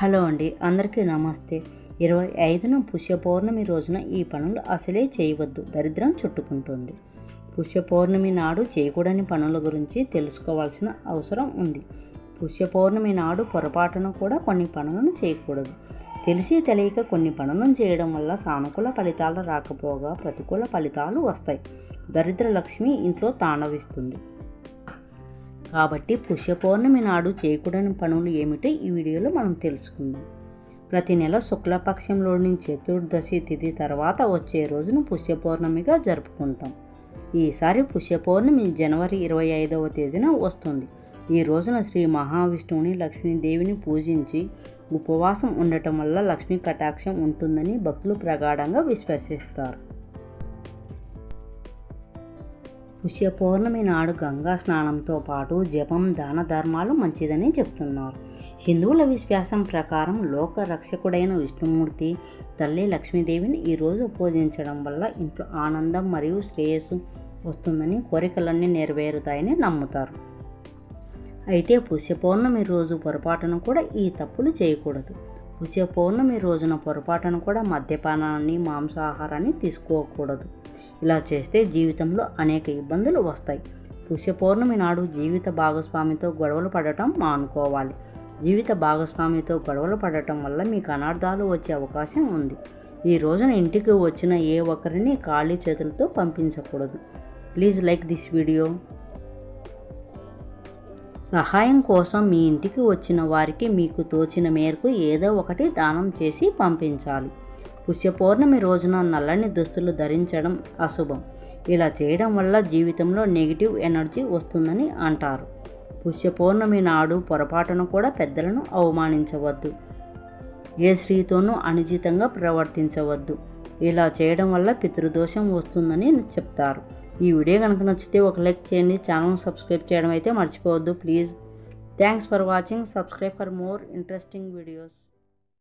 Hello అండి అందరికీ నమస్తే. ఇరవై ఐదున పుష్య పౌర్ణమి రోజున ఈ పనులు అసలే చేయవద్దు దరిద్రం చుట్టుకుంటుంది. పుష్య పౌర్ణమి నాడు చేయకూడని పనుల గురించి తెలుసుకోవాల్సిన అవసరం ఉంది. పుష్య పౌర్ణమి నాడు పొరపాటున కూడా కొన్ని పనులను చేయకూడదు. తెలిసి తెలియక కొన్ని పనులను చేయడం వల్ల సానుకూల ఫలితాలు రాకపోగా ప్రతికూల ఫలితాలు వస్తాయి. దరిద్ర లక్ష్మి ఇంట్లో తాండవిస్తుంది కాబట్టి పుష్య పౌర్ణమి నాడు చేయకూడని పనులు ఏమిటో ఈ వీడియోలో మనం తెలుసుకుందాం. ప్రతి నెల శుక్లపక్షంలోని చతుర్దశి తిథి తర్వాత వచ్చే రోజును పుష్య పౌర్ణమిగా జరుపుకుంటాం. ఈసారి పుష్య పౌర్ణమి జనవరి ఇరవై ఐదవ తేదీన వస్తుంది. ఈ రోజున శ్రీ మహావిష్ణువుని లక్ష్మీదేవిని పూజించి ఉపవాసం ఉండటం వల్ల లక్ష్మీ కటాక్షం ఉంటుందని భక్తులు ప్రగాఢంగా విశ్వసిస్తారు. పుష్య పౌర్ణమి నాడు గంగా స్నానంతో పాటు జపం దాన ధర్మాలు మంచిదని చెప్తున్నారు. హిందువుల విశ్వాసం ప్రకారం లోక రక్షకుడైన విష్ణుమూర్తి తల్లి లక్ష్మీదేవిని ఈరోజు పూజించడం వల్ల ఇంట్లో ఆనందం మరియు శ్రేయస్సు వస్తుందని కోరికలన్నీ నెరవేరుతాయని నమ్ముతారు. అయితే పుష్య పౌర్ణమి రోజు పొరపాటున కూడా ఈ తప్పులు చేయకూడదు. పుష్య పౌర్ణమి రోజున పొరపాటును కూడా మద్యపానాన్ని మాంసాహారాన్ని తీసుకోకూడదు. ఇలా చేస్తే జీవితంలో అనేక ఇబ్బందులు వస్తాయి. పుష్య పౌర్ణమి నాడు జీవిత భాగస్వామితో గొడవలు పడటం మానుకోవాలి. జీవిత భాగస్వామితో గొడవలు పడటం వల్ల మీకు అనార్థాలు వచ్చే అవకాశం ఉంది. ఈ రోజున ఇంటికి వచ్చిన ఏ ఒక్కరిని ఖాళీ చేతులతో పంపించకూడదు. Please like this video. సహాయం కోసం మీ ఇంటికి వచ్చిన వారికి మీకు తోచిన మేరకు ఏదో ఒకటి దానం చేసి పంపించాలి. పుష్య పౌర్ణమి రోజున నల్లని దుస్తులు ధరించడం అశుభం. ఇలా చేయడం వల్ల జీవితంలో నెగిటివ్ ఎనర్జీ వస్తుందని అంటారు. పుష్య పౌర్ణమి నాడు పొరపాటును కూడా పెద్దలను అవమానించవద్దు. ఏ స్త్రీతోనూ అనుచితంగా ప్రవర్తించవద్దు. ఇలా చేయడం వల్ల పితృదోషం వస్తుందని చెప్తారు. ఈ వీడియో కనుక నచ్చితే ఒక లైక్ చేయండి. ఛానల్ సబ్స్క్రైబ్ చేయడం అయితే మర్చిపోవద్దు. Please. Thanks for watching. Subscribe for more interesting videos.